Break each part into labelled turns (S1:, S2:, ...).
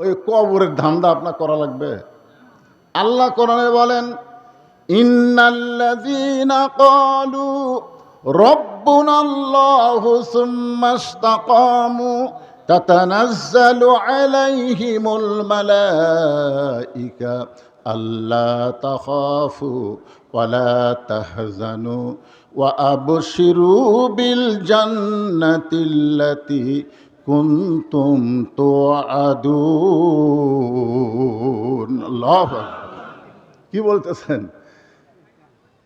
S1: ওই কবরের ধান্দা আপনার করা লাগবে আল্লাহ কোরআনে বলেন ইন্নাল্লাযীনা ক্বালু রব্বুনা আল্লাহু সুম্মা ইসতাকামু তাতানাজ্জালু আলাইহিমুল মালাইকা আল্লা তাখাফু ওয়ালা তাহজানু وأبشروا بالجنة التي কুন্তুম তো আদু কি বলতেছেন?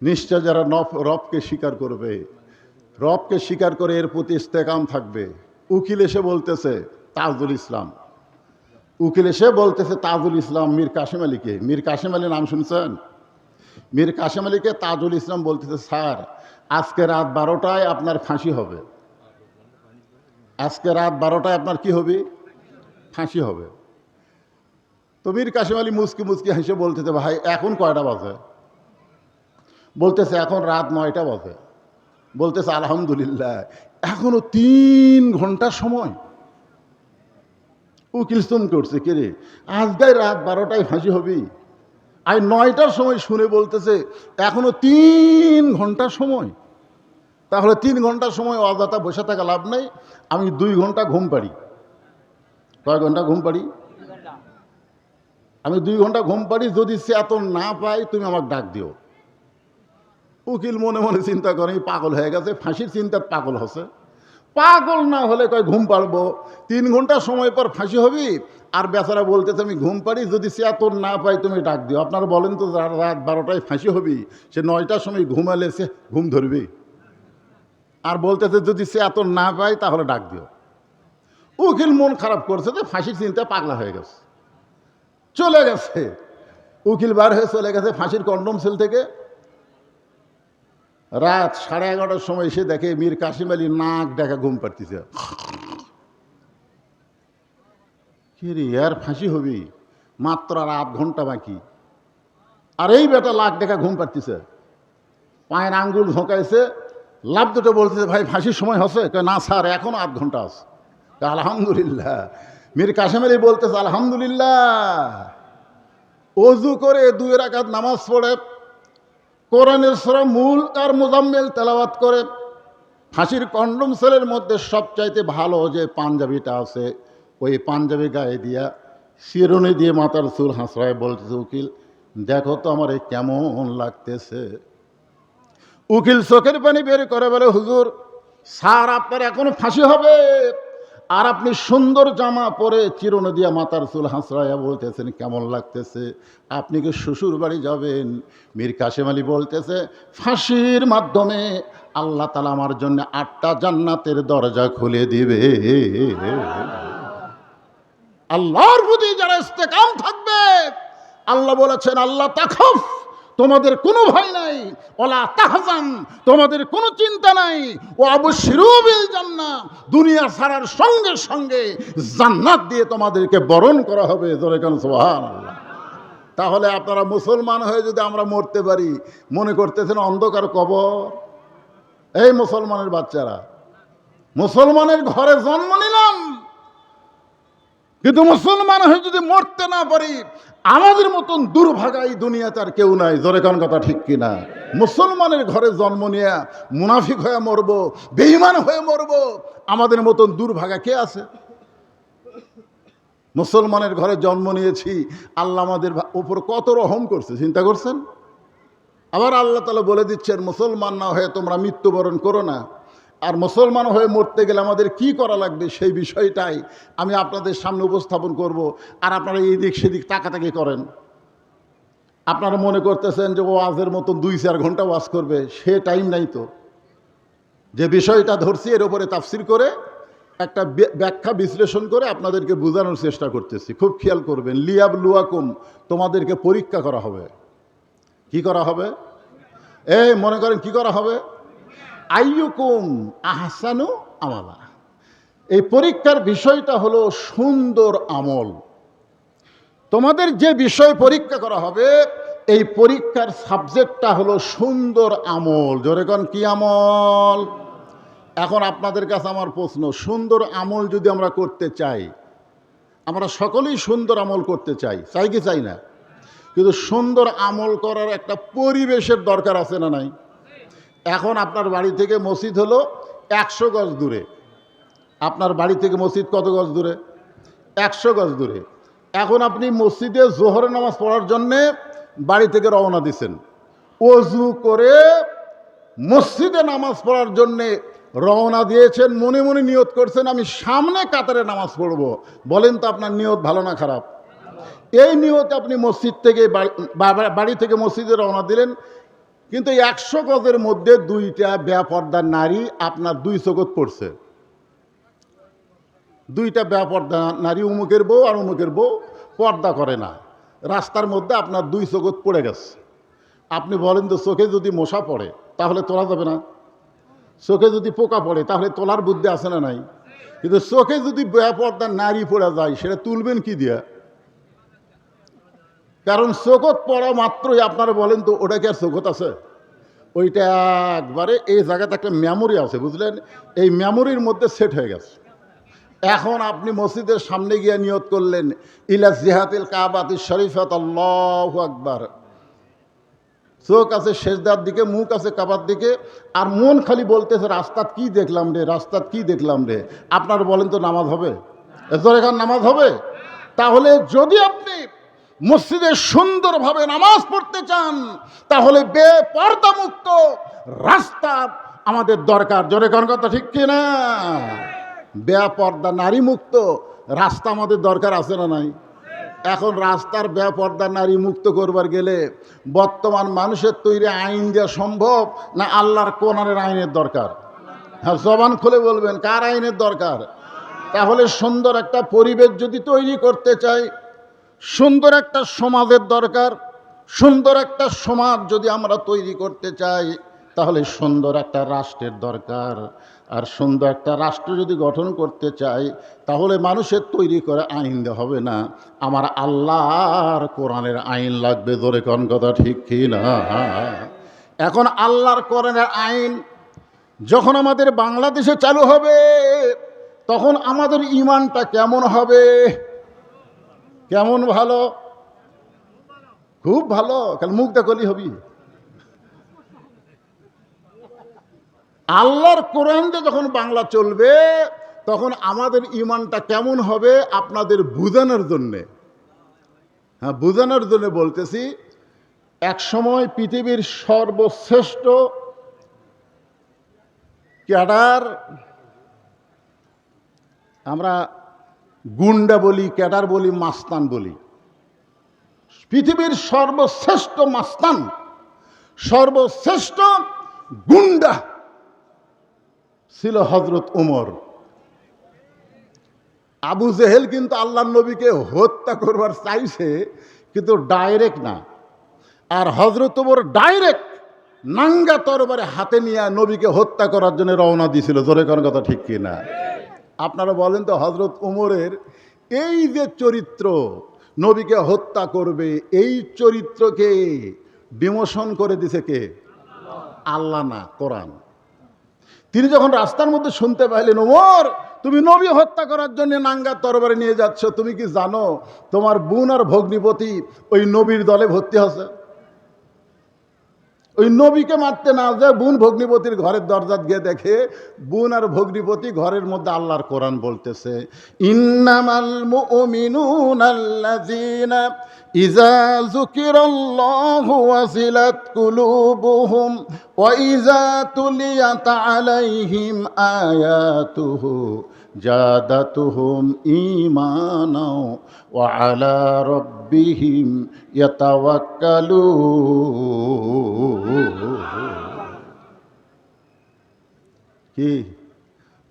S1: নিশ্চয় যারা নফ রবকে স্বীকার করবে। রবকে স্বীকার করে এর প্রতি ইস্তেকাম থাকবে। উকিল এসে বলতেছে, তাজুল ইসলাম। উকিল এসে বলতেছে, তাজুল ইসলাম, মীর কাশেম আলীকে। মীর কাশেম আলী নাম শুনছেন? মীর কাশেম আলীকে তাজুল ইসলাম বলতেছে, স্যার, আজকে রাত বারোটায় আপনার ফাঁসি হবে। আজকে রাত বারোটায় আপনার কি হবে? ফাঁসি হবে। তো মীর কাশিম আলী মুসকি মুসকি হেসে বলতেছে, ভাই, এখন কয়টা বাজে? বলতেছে, এখন রাত নয়টা বাজে। বলতেছে, আলহামদুলিল্লাহ, এখনও তিন ঘণ্টা সময়। উকিল সুম করছে, কে রে? আজকাই রাত বারোটায় ফাঁসি হবি? আর নয়টার সময় শুনে বলতেছে, এখনও তিন ঘণ্টা সময়। তাহলে তিন ঘণ্টার সময় অযথা বসে থাকা লাভ নেই, আমি দুই ঘণ্টা ঘুম পারি কয় ঘণ্টা ঘুম পারি আমি দুই ঘণ্টা ঘুম পারি যদি এত না পাই তুমি আমাকে ডাক দিও। উকিল মনে মনে চিন্তা করে পাগল হয়ে গেছে, ফাঁসির চিন্তা পাগল হচ্ছে। পাগল না হলে কয় ঘুম পারব তিন ঘণ্টা সময় পর ফাঁসি হবি? আর বেচারা বলতেছে, আমি ঘুম পারি যদি সে এত না পাই তুমি ডাক দিও। আপনারা বলেন তো রাত বারোটায় ফাঁসি হবি, সে নয়টার সময় ঘুমালে সে ঘুম ধরবি। আর বলতেছে, যদি সে এত না পায়, তাহলে ডাক দিও। উকিল মন খারাপ করছে তো ফাঁসির চিন্তা পাগলা হয়ে গেছে। চলে গেছে। উকিল বার হয়ে চলে গেছে ফাঁসির কন্ডম সেল থেকে। রাত সাড়ে এগারোটার সময় এসে দেখে মীর কাশিম আলী নাক ডাকা ঘুম পাড়তেছে। কি রে, আর ফাঁসি হবি? মাত্র আর আধ ঘণ্টা বাকি। আর এই বেটা লাখ দেখা ঘুম পাড়তেছে। পায়ের আঙ্গুল ঝোঁকাইছে। লাভ দুটো বলতেছে ভাই, ফাঁসির সময় হসে না স্যার এখনও আধ ঘণ্টা আছে। আলহামদুলিল্লাহ। মীর কাশেম আলী বলতেছে, আলহামদুলিল্লাহ। অজু করে দুই রাকাত নামাজ পড়ে, কোরআনের সরা মূল আর মোজাম্মেল তেলাওয়াত করে। ফাঁসির কন্ডম সেলের মধ্যে সবচাইতে ভালো যে পাঞ্জাবিটা আছে, ওই পাঞ্জাবি গায়ে দিয়া শিরনি দিয়ে মাথার চুল হাসড়ায় বলতেছে, উকিল, দেখো তো আমার কেমন লাগতেছে। উকিল চোখের পানি বের করে বলে, হুজুর, স্যার, আপনার এখনও ফাঁসি হবে। আর আপনি সুন্দর জামা পরে চিরুনি দিয়া মাথার চুল হাসড়াইয়া বলতেছেন, কেমন লাগতেছে? আপনি কি শ্বশুর বাড়ি যাবেন? মীর কাশেম আলী বলতেছে, ফাঁসির মাধ্যমে আল্লাহ তালা আমার জন্য আটটা জান্নাতের দরজা খুলে দিবে। আল্লাহর প্রতি যারা ইস্তেকাম থাকবে, আল্লাহ বলেছেন, আল্লাহ তাখফ তোমাদের কোনো ভয় নাই, ওলা তাহজান, তোমাদের কোনো চিন্তা নাই, ও অবশ্যিরুবিল জান্নাত, দুনিয়া ছাড়ার সঙ্গে সঙ্গে জান্নাত দিয়ে তোমাদেরকে বরণ করা হবে, জোরে কেন সুবহানাল্লাহ। তাহলে আপনারা মুসলমান হয়ে যদি আমরা মরতে পারি, মনে করতেছেন অন্ধকার কবর? এই মুসলমানের বাচ্চারা, মুসলমানের ঘরে জন্ম নিলাম কিন্তু মুসলমান হয়ে যদি মরতে না পারি, আমাদের মতন দুর্ভাগা এই দুনিয়াতে আর কেউ নাই। জোরে কোন কথা ঠিক কিনা মুসলমানের ঘরে জন্ম নিয়ে মুনাফিক হয়ে মরব বেইমান হয়ে মরব, আমাদের মতন দুর্ভাগা কে আছে? মুসলমানের ঘরে জন্ম নিয়েছি, আল্লাহ আমাদের উপর কত রহম করছে, চিন্তা করছেন? আবার আল্লাহ তালা বলে দিচ্ছেন, মুসলমান না হয়ে তোমরা মৃত্যুবরণ করো না। আর মুসলমান হয়ে মরতে গেলে আমাদের কি করা লাগবে সেই বিষয়টাই আমি আপনাদের সামনে উপস্থাপন করব। আর আপনারা এই দিক সেদিক তাকাতাকি করেন। আপনারা মনে করতেছেন যে ওয়াজের মতন দুই চার ঘণ্টা ওয়াজ করবে, সে টাইম নাই তো। যে বিষয়টা ধরছি এর উপরে তাফসির করে একটা ব্য- ব্যাখ্যা বিশ্লেষণ করে আপনাদেরকে বোঝানোর চেষ্টা করতেছি। খুব খেয়াল করবেন, লিয়াব লুয়াকুম, তোমাদেরকে পরীক্ষা করা হবে। কি করা হবে? এই মনে করেন কি করা হবে? আইয়ুকুম আহসানু আমালা। এই পরীক্ষার বিষয়টা হলো সুন্দর আমল। তোমাদের যে বিষয় পরীক্ষা করা হবে, এই পরীক্ষার সাবজেক্টটা হলো সুন্দর আমল। জোরে কন, কি আমল? এখন আপনাদের কাছে আমার প্রশ্ন, সুন্দর আমল যদি আমরা করতে চাই, আমরা সকলেই সুন্দর আমল করতে চাই চাই কি চাই না? কিন্তু সুন্দর আমল করার একটা পরিবেশের দরকার আছে না নাই? এখন আপনার বাড়ি থেকে মসজিদ হলো একশো গজ দূরে। আপনার বাড়ি থেকে মসজিদ কত গজ দূরে? একশো গজ দূরে। এখন আপনি মসজিদে জোহরের নামাজ পড়ার জন্যে বাড়ি থেকে রওনা দিছেন। অজু করে মসজিদে নামাজ পড়ার জন্যে রওনা দিয়েছেন, মনে মনে নিয়ত করছেন, আমি সামনে কাতারে নামাজ পড়ব। বলেন তো আপনার নিয়ত ভালো না খারাপ? এই নিয়তে আপনি মসজিদ থেকে বাড়ি- বাড়ি থেকে মসজিদে রওনা দিলেন কিন্তু একশো গজের মধ্যে দুইটা ব্যাপর্দার নারী আপনার দুই চোখত পড়ছে। দুইটা ব্যাপর্দা নারী উমুকের বউ আর উমুকের বউ পর্দা করে না। রাস্তার মধ্যে আপনার দুই চোখত পড়ে গেছে। আপনি বলেন তো, চোখে যদি মশা পড়ে, তাহলে তোলা যাবে না। চোখে যদি পোকা পড়ে, তাহলে তোলার বুদ্ধি আছে না নাই? কিন্তু চোখে যদি ব্যাপর্দার নারী পড়ে যায়, সেটা তুলবেন কি দিয়া? কারণ চোখত পড়া মাত্রই আপনারা বলেন তো, ওটা কি আর চোখত আছে? ওইটা একবারে এই জায়গাতে একটা মেমোরি আছে, বুঝলেন? এই মেমোরির মধ্যে সেট হয়ে গেছে। এখন আপনি মসজিদের সামনে গিয়ে নিয়ত করলেন, ইলা জিহাতিল কাবাতি শরীফাত আল্লাহ আকবার। চোখ আছে শেষদার দিকে, মুখ আছে কাবার দিকে, আর মন খালি বলতেছে, রাস্তাত কি দেখলাম রে, রাস্তাত কি দেখলাম রে? আপনার বলেন তো, নামাজ হবে? এখান নামাজ হবে? তাহলে যদি আপনি মসজিদে সুন্দরভাবে নামাজ পড়তে চান, তাহলে বেপর্দা মুক্ত রাস্তা আমাদের দরকার। জোরে কোন কথা ঠিক কিনা? বেপর্দা নারী মুক্ত রাস্তা আমাদের দরকার আছে না নাই? এখন রাস্তার বেপর্দা নারী মুক্ত করবার গেলে বর্তমান মানুষের তৈরি আইন দেওয়া সম্ভব না আল্লাহর কোরআনের আইনের দরকার? হ্যাঁ জবান খুলে বলবেন, কার আইনের দরকার? তাহলে সুন্দর একটা পরিবেশ যদি তৈরি করতে চাই সুন্দর একটা সমাজের দরকার, সুন্দর একটা সমাজ যদি আমরা তৈরি করতে চাই, তাহলে সুন্দর একটা রাষ্ট্রের দরকার। আর সুন্দর একটা রাষ্ট্র যদি গঠন করতে চাই, তাহলে মানুষের তৈরি করে আইন হবে না। আমার আল্লাহর কোরআনের আইন লাগবে ধরে কোন কথা ঠিক কি না? এখন আল্লাহর কোরআনের আইন যখন আমাদের বাংলাদেশে চালু হবে, তখন আমাদের ইমানটা কেমন হবে? কেমন ভালো? খুব ভালো। কাল মুখ দেখলি হবি। আল্লাহর কোরআন যখন বাংলা চলবে, তখন আমাদের ইমানটা কেমন হবে আপনাদের বুঝানোর জন্যে। হ্যাঁ বুঝানোর জন্য বলতেছি, এক সময় পৃথিবীর সর্বশ্রেষ্ঠ ক্যাডার, আমরা গুন্ডা বলি, ক্যাডার বলি, মাস্তান বলি। পৃথিবীর সর্বশ্রেষ্ঠ মাস্তান, সর্বশ্রেষ্ঠ গুন্ডা ছিল হজরত উমর। আবু জেহেল কিন্তু আল্লাহ নবীকে হত্যা করবার চাইছে, কিন্তু ডাইরেক্ট না। আর হজরত উমর ডাইরেক্ট নাঙ্গা তরবারে হাতে নিয়ে নবীকে হত্যা করার জন্য রওনা দিয়েছিল। জোরে কোন কথা ঠিক কিনা? আপনারা বলেন তো হজরত উমরের এই যে চরিত্র, নবীকে হত্যা করবে, এই চরিত্রকে বিমোশন করে দিছে কে? আল্লাহ না, কোরআন। তিনি যখন রাস্তার মধ্যে শুনতে পাইলেন ওমর তুমি নবী হত্যা করার জন্য নাঙ্গা তরবারে নিয়ে যাচ্ছ, তুমি কি জানো তোমার বোন আর ভগ্নিপতি ওই নবীর দলে ভর্তি আছে ওই নবীকে মারতে না যে বোন ভগ্নিপতির ঘরের দরজাত গিয়ে দেখে, বোন আর ভগ্নিপতি ঘরের মধ্যে আল্লাহর কোরআন বলতেছে, ইন্নামাল মুমিনুন আল্লাযীনা ইযা যুকিরাল্লাহু ওয়াজিলাত কুলুবুহুম ওয়া ইযা তুলিয়াত আলাইহিম আয়াতুহু। জাদাতুহুম ঈমানাও ওয়া আলা রাব্বিহিম ইয়াতাওয়াক্কালুন। কি?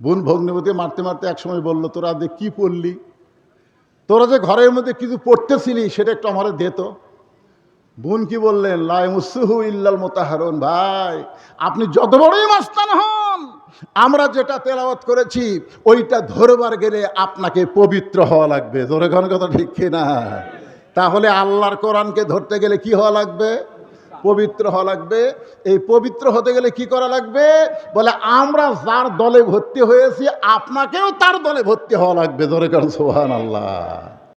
S1: বোন ভগ্নিপতি মারতে মারতে একসময় বলল, তোরা যে কি পড়লি? তোরা যে ঘরের মধ্যে কিছু পড়তেছিলি, সেটা একটু আমার দে তো। বোন কি বললেন লাই মুসুহু ইল্লাল মোতাহারুন। ভাই, আপনি যত বড়ই মাস্তান হন আমরা যেটা তেলাওয়াত করেছি, ওইটা ধরবার গেলে আপনাকে পবিত্র হওয়া লাগবে। ধরে কোন কথা ঠিক না তাহলে আল্লাহর কোরআনকে ধরতে গেলে কি হওয়া লাগবে? পবিত্র হওয়া লাগবে। এই পবিত্র হতে গেলে কি করা লাগবে? বলে, আমরা যার দলে ভর্তি হয়েছি, আপনাকেও তার দলে ভর্তি হওয়া লাগবে। ধরে কারণ সোহান আল্লাহ